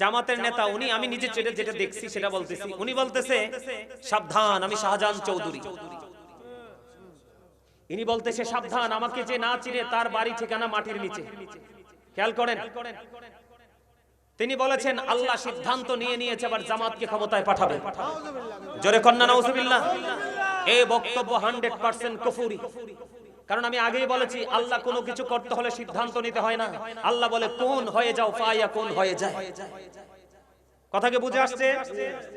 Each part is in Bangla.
জামাতের নেতা উনি আমি নিজে যেটা যেটা দেখছি সেটা বলতেছি। উনি বলতেছে। সাবধান আমি শাহজাহান চৌধুরী। ইনি বলতেছে সাবধান আমাকে যে না চিনে তার বাড়ি ঠিকানা মাটির নিচে। খেয়াল করেন? তিনি বলেছেন আল্লাহ সিদ্ধান্ত নিয়ে নিয়েছে আবার জামাতকে ক্ষমতায় পাঠাবে। জোরে কন্যা নাউজুবিল্লাহ। এই বক্তব্য হান্ড্রেড পার্সেন্ট কফুরি। কারণ আমি আগেই বলেছি আল্লাহ কোনো কিছু করতে হলে সিদ্ধান্ত নিতে হয় না। আল্লাহ বলে কোন হয়ে যাও ফাইয়া কোন হয়ে যায়? কথাকে বুঝে আসছে?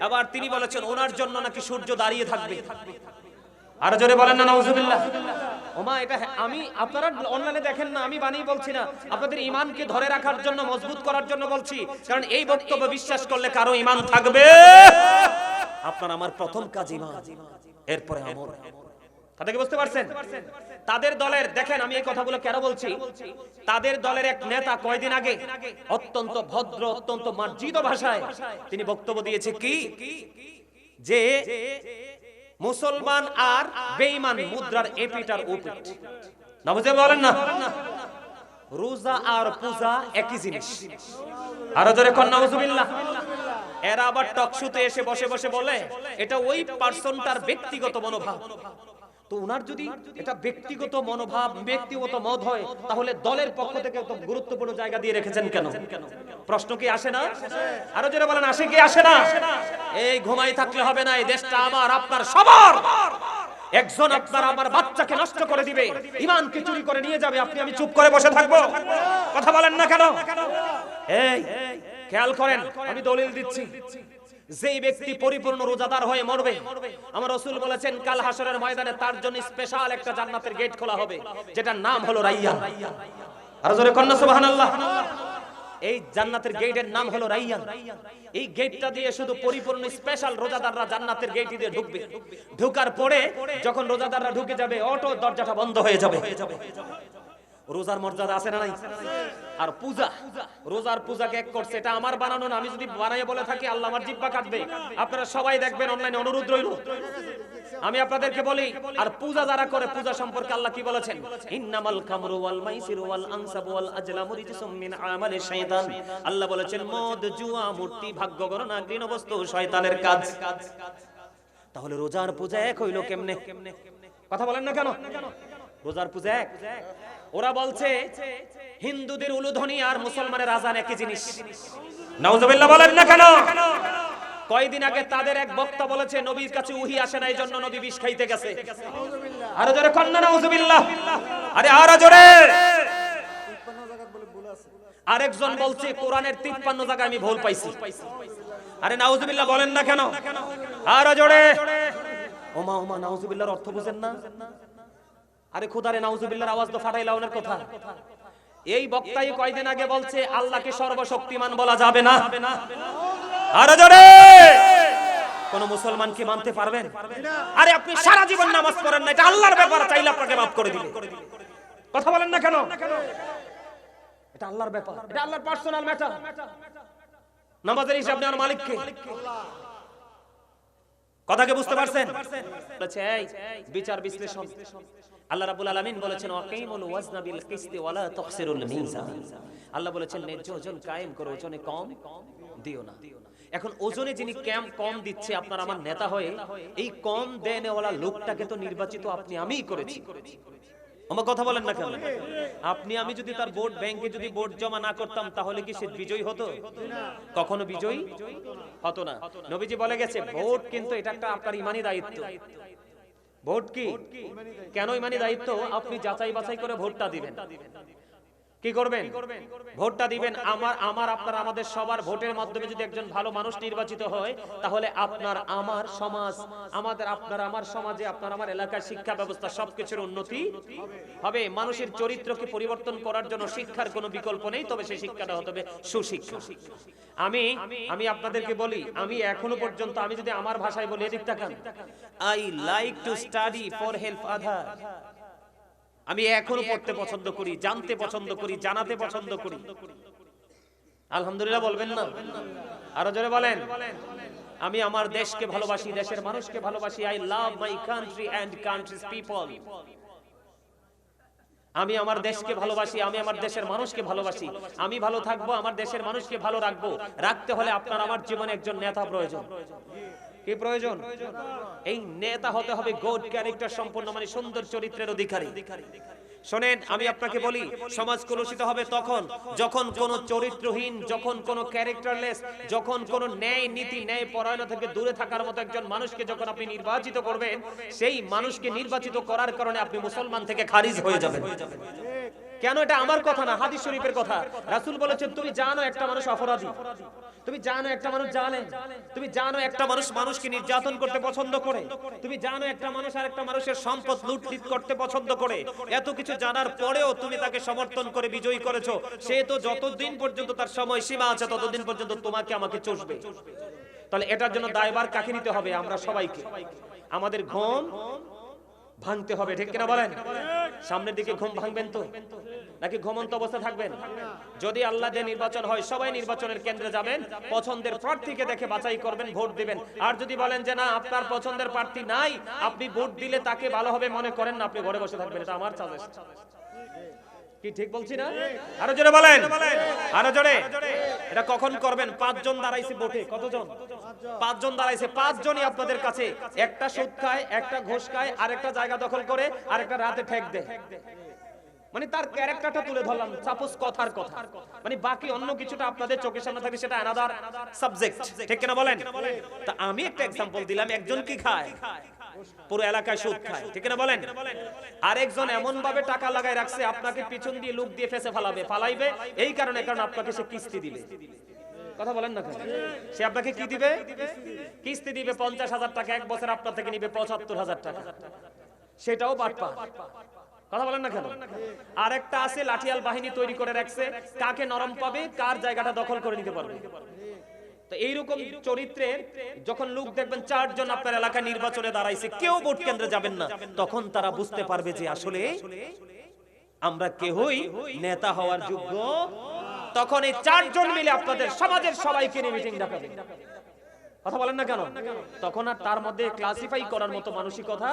আবার তিনি বলেছেন ওনার জন্য নাকি সূর্য দাঁড়িয়ে থাকবে। আর জোরে বলেন না নাউজুবিল্লাহ। ওমা এটা আমি আপনারা অনলাইনে দেখেন না আমি বানিয়ে বলছি না। আপনাদের ইমানকে ধরে রাখার জন্য মজবুত করার জন্য বলছি। কারণ এই বক্তব্য বিশ্বাস করলে কারও ইমান থাকবে। আপনার আমার প্রথম কাজ ইমান। এরপরে আমল। কথা কি বুঝতে পারছেন? তাদের দলের, দেখেন আমি এই কথাগুলো কেন বলছি? তাদের দলের এক নেতা কয়দিন আগে অত্যন্ত ভদ্র, অত্যন্ত মার্জিত ভাষায় তিনি বক্তব্য দিয়েছে কি? যে মুসলমান আর বেঈমান মুদ্রার এপিটার ওপিট না বুঝে বলেন না? রোজা আর পূজা একই জিনিস। আরও জোরে কন্যা নাউজুবিল্লাহ। এরা আবার টকশুতে এসে বসে বসে বলে, এটা ওই পার্সনটার ব্যক্তিগত মনোভাব। তো উনার যদি এটা ব্যক্তিগত মনোভাব, ব্যক্তিগত মত হয়, তাহলে দলের পক্ষ থেকে গুরুত্বপূর্ণ জায়গা দিয়ে রেখেছেন কেন? প্রশ্ন কি আসে না? আরও যারা বলেন, আসে কি, আসে না? এই ঘুমাই থাকলে হবে না, এই দেশটা আমার, আপনার সবার। একজন আপনার আমার বাচ্চাকে নষ্ট করে দিবে, ইমানকে চুরি করে নিয়ে যাবে, আপনি, আমি চুপ করে বসে থাকব। কথা বলেন না কেন? এই, খেয়াল করেন, আমি দলিল দিচ্ছি। যেই ব্যক্তি পরিপূর্ণ রোজাদার হয়ে মরবে, আমার রসুল বলেছেন, কাল হাসরের ময়দানে তার জন্য স্পেশাল একটা জান্নাতের গেট খোলা হবে, যেটার নাম হলো রাইয়া আর জোরে কন্যা, সুবহানাল্লাহ। এই জান্নাতের গেটের নাম হলো রাইয়ান। এই গেটটা দিয়ে শুধু পরিপূর্ণ স্পেশাল রোজাদাররা জান্নাতের গেট দিয়ে ঢুকবে। ঢোকার পরে যখন রোজাদাররা ঢুকে যাবে, অটো দরজাটা বন্ধ হয়ে যাবে। রোজার মর্যাদা আছে না নাই? আর পূজা, রোজার পূজাকে এক করছে, এটা আমার বানানো না, আমি যদি বানাই বলে থাকি, আল্লাহ আমার জিব্বা কাটবে। আপনারা সবাই দেখবেন অনলাইনে অনুরোধ রইল। আমি আপনাদেরকে বলি, আর পূজা যারা করে, পূজা সম্পর্কে আল্লাহ কি বলেছেন? ইন্নামাল খামরু ওয়াল মাইসিরু ওয়াল আনসাবু ওয়াল আজলামু রিজসুম মিন আমালি শাইতান। আল্লাহ বলেছেন, মদ, জুয়া, মূর্তি, ভাগ্য গণনা ঘৃণ বস্তু শয়তানের কাজ। তাহলে রোজার পূজা এক হইল কেমনে? কথা বলেন না কেন? রোজার পূজা এক ওরা বলছে, হিন্দুদের উলুধ্বনি আর মুসলমানের আজান একই জিনিস। নাউজুবিল্লাহ বলেন না কেন? কয়দিন আগে তাদের এক বক্তা বলেছে, নবীর কাছে উহি আসে না এই জন্য নবী বিষ খাইতে গেছে। আরও জোরে কন্যা নাউজুবিল্লাহ? আরে আরও জোরে। আরেকজন বলছে, কোরআনের তিপ্পান্ন জায়গায় আমি ভুল পাইছি। আরে নাউজুবিল্লাহ বলেন না কেন? আরও জোরে। ওমা ওমা, নাউজুবিল্লাহর অর্থ বুঝেন না? আরে খোদারে, নাউজুবিল্লাহর আওয়াজ তো ফাটাই লাউনের কথা। এই বক্তাই কয়দিন আগে বলছে, আল্লাহকে সর্বশক্তিমান বলা যাবে না। আরে জোরে! কোন মুসলমান কি মানতে পারবেন? আরে আপনি সারা জীবন নামাজ পড়েন না, এটা আল্লাহর ব্যাপার, চাইলে আপনাকে মাফ করে দিবে। কথা বলেন না কেন? এটা আল্লাহর ব্যাপার, এটা আল্লাহর পার্সোনাল ম্যাটার নামাজের হিসাব নেওয়ার মালিককে। কথাকে বুঝতে পারছেন? বলেছে এই বিচার বিশ্লেষণ। আল্লাহ রাব্বুল আলামিন বলেছেন ওয়াকিমুল ওয়াজনা বিল কিসতি ওয়ালা তুখসিরুল মিজান আল্লাহ বলেছেন ন্যায্য ওজন কায়েম করো ওজনে কম দিও না। এখন ওজনে যিনি কম কম দিচ্ছে আপনার আমার নেতা হয়ে এই কম দেনেওয়ালা লোকটাকে তো নির্বাচিত আপনি আমিই করেছি। আমার কথা বলেন না কেন? আপনি, আমি যদি তার ভোট ব্যাংকে যদি ভোট জমা না করতাম, তাহলে কি সে বিজয়ী হতো? কখনো বিজয়ী? হতো না। নবীজি বলে গেছে, ভোট কিন্তু এটা একটা আপনার ইমানি দায়িত্ব। ভোট কি? কেন ইমানি দায়িত্ব? আপনি যাচাই বাছাই করে ভোটটা দিবেন। কি করবেন? ভোটটা দিবেন। আমার আমার আপনার আমাদের সবার ভোটের মাধ্যমে যদি একজন ভালো মানুষ নির্বাচিত হয় তাহলে আপনার আমার সমাজ আমাদের আপনার আমার সমাজে আপনার আমার এলাকার শিক্ষা ব্যবস্থা সবকিছুর উন্নতি হবে। মানুষের চরিত্রকে পরিবর্তন করার জন্য শিক্ষার কোনো বিকল্প নেই তবে সেই শিক্ষাটা হতে হবে সুশিক্ষা। আমি আমি আপনাদেরকে বলি আমি এখনও পর্যন্ত আমি যদি আমার ভাষায় বলি এদিক তাকান। I like to study for help other আমি এখনও পড়তে পছন্দ করি জানতে পছন্দ করি জানাতে পছন্দ করি। আলহামদুলিল্লাহ বলবেন না। আরও জোরে বলেন। আমি আমার দেশকে ভালোবাসি দেশের মানুষকে ভালোবাসি। I love my country and country's people আমি আমার দেশকে ভালোবাসি আমি আমার দেশের মানুষকে ভালোবাসি। আমি ভালো থাকব আমার দেশের মানুষকে ভালো রাখব। রাখতে হলে আপনার আমার জীবনে একজন নেতা প্রয়োজন। কি প্রয়োজন? এই নেতা হতে হবে গুড ক্যারেক্টার সম্পন্ন মানে সুন্দর চরিত্রের অধিকারী। শোনেন, আমি আপনাকে বলি, সমাজ কলুষিত হবে তখন যখন কোন চরিত্রহীন, যখন কোন ক্যারেক্টারলেস যখন কোন ন্যায় নীতি, ন্যায় পরায়ণ থেকে দূরে থাকার মতো একজন মানুষকে যখন আপনি নির্বাচিত করবেন, সেই মানুষকে নির্বাচিত করার কারণে আপনি মুসলমান থেকে খারিজ হয়ে যাবেন। কেন এটা আমার কথা না? হাদিস শরীফের কথা। রাসুল বলেছেন, তুমি জানো একটা মানুষ অপরাধী। তুমি জানো একটা মানুষ জানে তুমি জানো একটা মানুষ মানুষকে করতে পছন্দ করে। তুমি জানো একটা মানুষ মানুষের সম্পদ করতে পছন্দ করে। এত কিছু জানার পরেও তুমি তাকে সমর্থন করে বিজয়ী করেছ। সে তো যতদিন পর্যন্ত তার সময় সীমা আছে, ততদিন পর্যন্ত তোমাকে আমাকে চষবে। তাহলে এটার জন্য দায়ভার কাকে নিতে হবে? আমরা সবাইকে। আমাদের ঘুম ভাঙতে হবে, ঠিক কিনা বলেন? সামনের দিকে ঘুম ভাঙবেন তো? নাকি ঘুমন্ত অবস্থা থাকবেন? যদি আল্লাহ দিয়ে নির্বাচন হয় সবাই নির্বাচনের কেন্দ্রে যাবেন পছন্দের প্রার্থীকে দেখে বাছাই করবেন ভোট দিবেন। আর যদি বলেন যে না আপনার পছন্দের প্রার্থী নাই আপনি ভোট দিলে তাকে ভালো হবে মনে করেন না আপনি ঘরে বসে থাকবেন। এটা আমার সাজেস্ট কি ঠিক বলছি না? আরও জোরে বলেন। আরও জোরে। এটা কখন করবেন? পাঁচজন দাঁড়াইছে ভোটে। কতজন? পাঁচজন দাঁড়াইছে। পাঁচজনই আপনাদের কাছে। একটা সুদ খায় একটা ঘুষ খায় আর একটা জায়গা দখল করে আর একটা রাতে ঠেক দেয়। মানে তার ক্যারেক্টারটা তুলে ধরলাম, সাপোজ কথার কথা। মানে বাকি অন্য কিছুটা আপনাদের চোখের সামনে থাকে সেটা অ্যানাদার সাবজেক্ট ঠিক কিনা বলেন? তা আমি একটা এক্সাম্পল দিলাম, একজন কি খায়? পুরো এলাকায় সুদ খায়। ঠিক না বলেন? আরেকজন এমন ভাবে টাকা লাগায় রাখছে, আপনাকে পিছন দিয়ে লুক দিয়ে ফেসে ফালাবে, ফালাইবে, এই কারণে কারণ আপনাকে সে কিস্তি দিবে। কথা বলেন না কেন? সে আপনাকে কি দিবে? কিস্তি দিবে পঞ্চাশ হাজার টাকা, এক বছর আপনার থেকে নিবে পঁচাত্তর হাজার টাকা। সেটাও বাটপা কথা এইরকম চরিত্রের যখন লোক দেখবেন চারজন আপনার এলাকা নির্বাচনে দাঁড়াইছে, কেউ ভোট কেন্দ্রে যাবেন না, তখন তারা বুঝতে পারবে যে আসলে আমরা কেহই নেতা হওয়ার যোগ্য। তখন এই চারজন মিলে আপনাদের সমাজের সবাইকে নিয়ে মিটিং ডাকাবেন কথা বলেন না কেন? তখন আর তার মধ্যে ক্লাসিফাই করার মতো মানসিকতা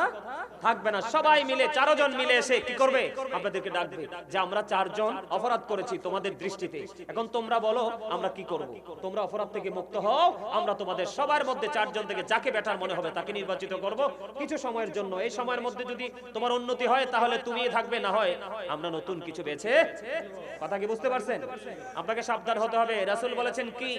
থাকবে না। সবাই মিলে, চারজন মিলে এসে কি করবে? আপনাদেরকে ডাকবে যে আমরা চারজন অপরাধ করেছি তোমাদের দৃষ্টিতে। এখন তোমরা বলো, আমরা কি করব? তোমরা অপরাধ থেকে মুক্ত হও, আমরা তোমাদের সবার মধ্যে চারজন থেকে যাকে বেটার মনে হবে তাকে নির্বাচিত করব। কিছু সময়ের জন্য, এই সময়ের মধ্যে যদি তোমার উন্নতি হয়, তাহলে তুমি থাকবে, না হয় আমরা নতুন কিছু বেছে। কথা কি বুঝতে পারছেন? আপনাকে সাবধান হতে হবে। রাসূল বলেছেন কি?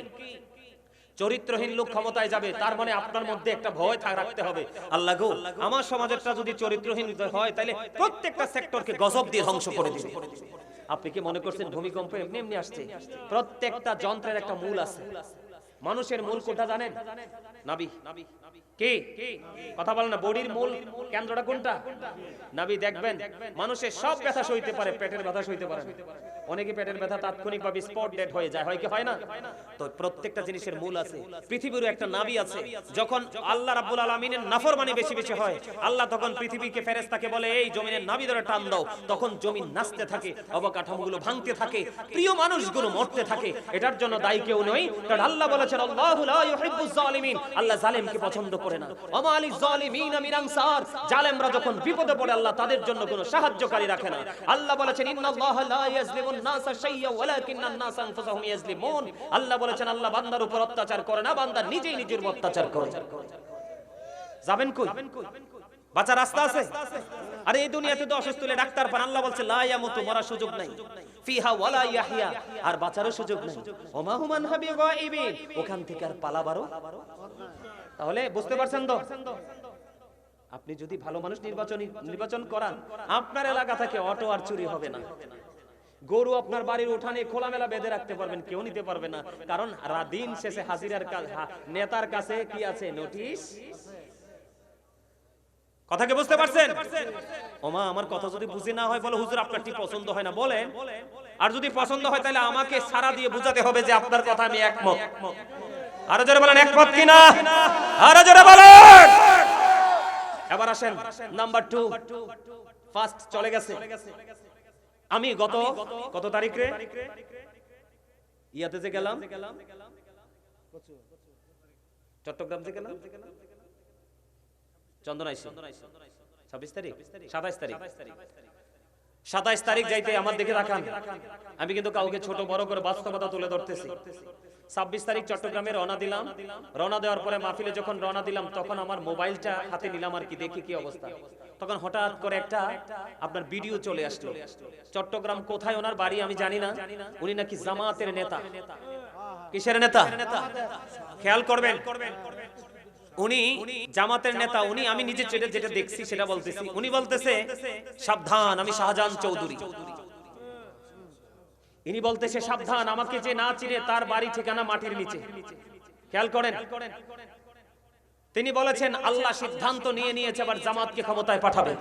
চরিত্রহীন লোক ক্ষমতায় যাবে, তার মানে আপনার মধ্যে একটা ভয় রাখতে হবে। আল্লাহ গো, আমার সমাজেরটা যদি চরিত্রহীন হয়, তাহলে প্রত্যেকটা সেক্টরকে গজব দিয়ে ধ্বংস করে দিবে। আপনি কি মনে করছেন ভূমিকম্প এমনি এমনি আসছে? প্রত্যেকটা যন্ত্রের একটা মূল আছে। মানুষের মূল কোটা জানেন? নাবি। কি? কথা বডির মূল কেন্দ্রটা কোনটা? নাবি, দেখবেন, মানুষের সব ব্যথা সইতে পারে, পেটের ব্যথা সইতে পারে অনেকে পেটের ব্যথা তাৎক্ষণিক ভাবে স্পট ডেড হয়ে যায়, হয় কি হয় না? তো প্রত্যেকটা জিনিসের মূল আছে পৃথিবীর একটা নাবি আছে, যখন আল্লাহ রাব্বুল আলামিনের নাফরমানি বেশি বেশি হয়, আল্লাহ তখন পৃথিবীকে ফেরেশতাকে বলে, এই জমিনের নাবি ধরে টান দাও। তখন জমিন নাচতে থাকে, অবকাঠামোগুলো ভাঙতে থাকে, প্রিয় মানুষগুলো মরতে থাকে। এটার জন্য দায়ী কেউ নয়। কারণ আল্লাহ বলেছেন ইউহিব্বুজ জালিমিন। আল্লাহ জালিমকে পছন্দ না। মিন আনসার, জালেমরা যখন বিপদে পড়ে, আল্লাহ তাদের জন্য কোনো সাহায্যকারী রাখে না। আল্লাহ বলেছেন লা ইয়াজলিমুন নাসা শাইয়্যা ওয়ালাকিন্নান নাসা আনফুসাহুম ইয়াজলিমুন। আল্লাহ বলেছেন, আল্লাহ বান্দার উপর অত্যাচার করে না, বান্দা নিজেই নিজের উপর অত্যাচার করে। যাবেন কই? বাঁচা রাস্তা আছে? আরে এই দুনিয়াতে তো অসুস্থ হলে ডাক্তার পান। আল্লাহ বলছে, লা ইয়ামুতু মরার সুযোগ নাই। ফিহা ওয়ালা আর বাঁচারও সুযোগ নাই। ওমা হুমান হাবি ওখান থেকে আর পালাবারও তাহলে বুঝতে পারছেন তো? আপনি যদি ভালো মানুষ নির্বাচন নির্বাচন করান আপনার এলাকা থেকে অটো আর চুরি হবে না। গরু আপনার বাড়ির উঠানে খোলামেলা বেঁধে রাখতে পারবেন কেউ নিতে পারবে না। কারণ দিন শেষে হাজিরার কা- নেতার কাছে কি আছে? নোটিশ? কথাকে বুঝতে পারছেন? ওমা আমার কথা যদি বুঝে না হয় বলে হুজুর আপনারটি পছন্দ হয় না বলেন। আর যদি পছন্দ হয় তাহলে আমাকে সারা দিয়ে বুঝাতে হবে যে আপনার কথা আমি একমত। আরও জোরে বলেন একমত কিনা? আরও জোরে বলেন। এবার আসেন নাম্বার টু ফার্স্ট চলে গেছে। আমি গত, কত তারিখে? ইয়াতে যে গেলাম। চট্টগ্রাম যে গেলাম। চন্দনাইশ ছাব্বিশ তারিখ? সাতাইশ তারিখ। সাতাইশ তারিখ যাইতে আমার দিকে রাখান আমি কিন্তু কাউকে ছোট বড় করে বাস্তবতা তুলে ধরতেছি। ছাব্বিশ তারিখ চট্টগ্রামে রওনা দিলাম। রওনা দেওয়ার পরে মাহফিলে যখন রওনা দিলাম, তখন আমার মোবাইলটা হাতে নিলাম আর কি, দেখি কি অবস্থা। তখন হঠাৎ করে একটা আপনার ভিডিও চলে আসলো। চট্টগ্রাম কোথায় ওনার বাড়ি আমি জানি না। উনি নাকি জামাতের নেতা। কিসের নেতা? খেয়াল করবেন। উনি জামাতের নেতা। উনি আমি নিজে যেটা দেখছি সেটা বলতেছি। উনি বলতেছে, সাবধান, আমি শাহজাহান চৌধুরী। ইনি বলতেছে, সাবধান, আমাকে যে না চিনে তার বাড়ি ঠিকানা মাটির নিচে। খেয়াল করেন? তিনি বলেছেন, আল্লাহ সিদ্ধান্ত নিয়ে নিয়েছে, আবার জামাতকে ক্ষমতায় পাঠাবে।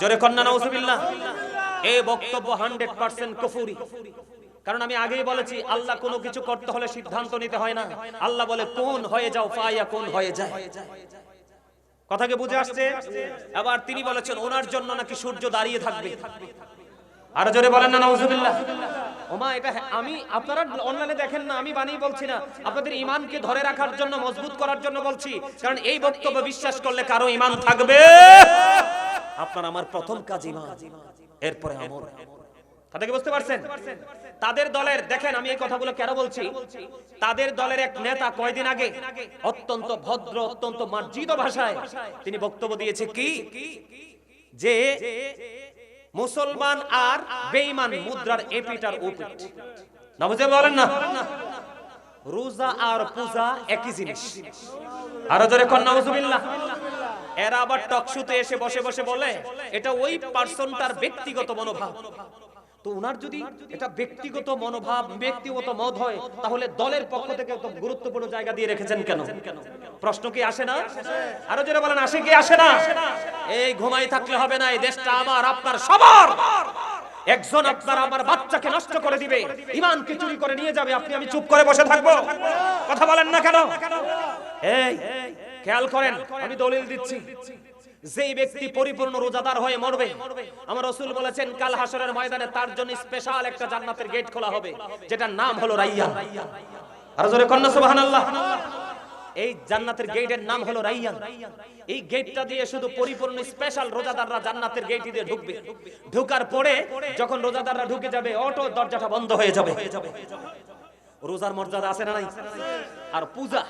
জোরে কন্যা, নাউজুবিল্লাহ। এই বক্তব্য হান্ড্রেড পার্সেন্ট কফুরি। কারণ আমি আগেই বলেছি, আল্লাহ কোনো কিছু করতে হলে সিদ্ধান্ত নিতে হয় না। আল্লাহ বলে, কোন হয়ে যাও ফাইয়া কোন হয়ে যায়। কথাকে বুঝে আসছে? আবার তিনি বলেছেন, ওনার জন্য নাকি সূর্য দাঁড়িয়ে থাকবে। আর জোরে বলেন না, নাউজুবিল্লাহ। ওমা আমি, আপনারা অনলাইনে দেখেন না, আমি বানিয়ে বলছি না। আপনাদের ইমানকে ধরে রাখার জন্য, মজবুত করার জন্য বলছি। কারণ এই বক্তব্য বিশ্বাস করলে কারও ইমান থাকবে। আপনার আমার প্রথম কাজ ইমান এরপরে আমল। কথা বুঝতে পারছেন? তাদের দলের, দেখেন, আমি এই কথাগুলো কেন বলছি? তাদের দলের এক নেতা কয়দিন আগে, অত্যন্ত ভদ্র, অত্যন্ত মার্জিত ভাষায় তিনি বক্তব্য দিয়েছে কি? যে মুসলমান আর বেঈমান মুদ্রার এপিটার ওপিট না বুঝে বলেন না। রোজা আর পূজা একই জিনিস। আরও জোরে কন্যা হুজুবিল্লাহ এরা আবার টকশুতে এসে বসে বসে বলে, এটা ওই পার্সনটার ব্যক্তিগত মনোভাব। তো উনার যদি এটা ব্যক্তিগত মনোভাব ব্যক্তিগত মত হয় তাহলে দলের পক্ষ থেকে গুরুত্বপূর্ণ জায়গা দিয়ে রেখেছেন কেন? প্রশ্ন কি আসে না? আরও যারা বলেন আসে কি আসে না? এই ঘুমাই থাকলে হবে না এই দেশটা আমার আপনার সবার। একজন আপনার আমার বাচ্চাকে নষ্ট করে দিবে। ইমানকে চুরি করে নিয়ে যাবে। আপনি আমি চুপ করে বসে থাকব। কথা বলেন না কেন? এই খেয়াল করেন আমি দলিল দিচ্ছি। যেই ব্যক্তি পরিপূর্ণ রোজাদার হয়ে মরবে, আমার রসুল বলেছেন, কাল হাসরের ময়দানে তার জন্য স্পেশাল একটা জান্নাতের গেট খোলা হবে, যেটার নাম হলো রাইয়ান আর জোরে কন্যা, সুবহানাল্লাহ। এই জান্নাতের গেটের নাম হলো রাইয়ান এই গেটটা দিয়ে শুধু পরিপূর্ণ স্পেশাল রোজাদাররা জান্নাতের গেট দিয়ে ঢুকবে। ঢুকার পরে যখন রোজাদাররা ঢুকে যাবে, অটো দরজাটা বন্ধ হয়ে যাবে। রোজার মর্যাদা আছে না নাই? আর পূজা,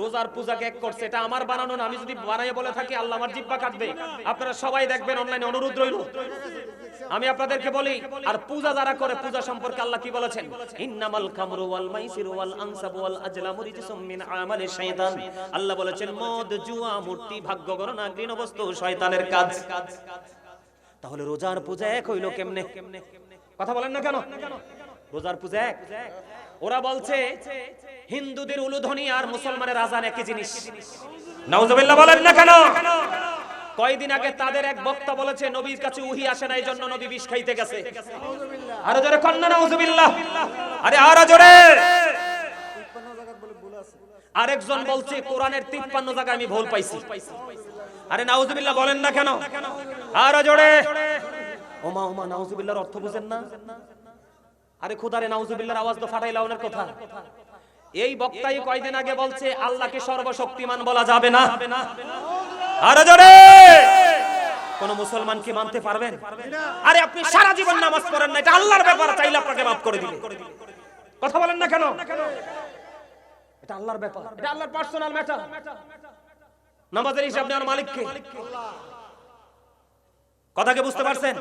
রোজার পূজাকে এক করছে, এটা আমার বানানো না, আমি যদি বানাই বলে থাকি, আল্লাহ আমার জিব্বা কাটবে। আপনারা সবাই দেখবেন অনলাইনে অনুরোধ রইল। আমি আপনাদেরকে বলি, আর পূজা যারা করে, পূজা সম্পর্কে আল্লাহ কি বলেছেন? ইন্নামাল খামরু ওয়াল মাইসিরু ওয়াল আনসাবু ওয়াল আজলামু রিজসুম মিন আমালি শাইতান। আল্লাহ বলেছেন, মদ, জুয়া, মূর্তি, ভাগ্য, গণনা ঘৃণ বস্তু শয়তানের কাজ। তাহলে রোজার পূজা এক হইল কেমনে? কথা বলেন না কেন? রোজার পূজা এক। ওরা বলছে হিন্দুদের উলুধ্বনি আর মুসলমানের আজান একই জিনিস। নাউজুবিল্লাহ বলেন না কেন? কয়দিন আগে তাদের এক বক্তা বলেছে নবীর কাছে উহি আসে না এই জন্য নবী বিষ খাইতে গেছে। আরও জোরে কন্যা নাউজুবিল্লাহ? আরে আরও জোরে। আরেকজন বলছে কোরআনের তিপ্পান্ন জায়গায় আমি ভুল পাইছি। আরে নাউজুবিল্লাহ বলেন না কেন? আরও জোরে। ওমা ওমা নাউজুবিল্লাহর অর্থ বুঝেন না? আরে খোদারে নাউজুবিল্লাহর আওয়াজ তো ফাটাইলা ওনার কথা। এই বক্তাই কয়দিন আগে বলছে আল্লাহকে সর্বশক্তিমান বলা যাবে না। আরে জোরে! কোন মুসলমান কি মানতে পারবেন? আরে আপনি সারা জীবন নামাজ পড়েন না এটা আল্লাহর ব্যাপার চাইলে আপনাকে মাফ করে দিবে। কথা বলেন না কেন? এটা আল্লাহর ব্যাপার। এটা আল্লাহর পার্সোনাল ম্যাটার নামাজের হিসাব নেওয়ার মালিককে। কথাকে বুঝতে পারছেন?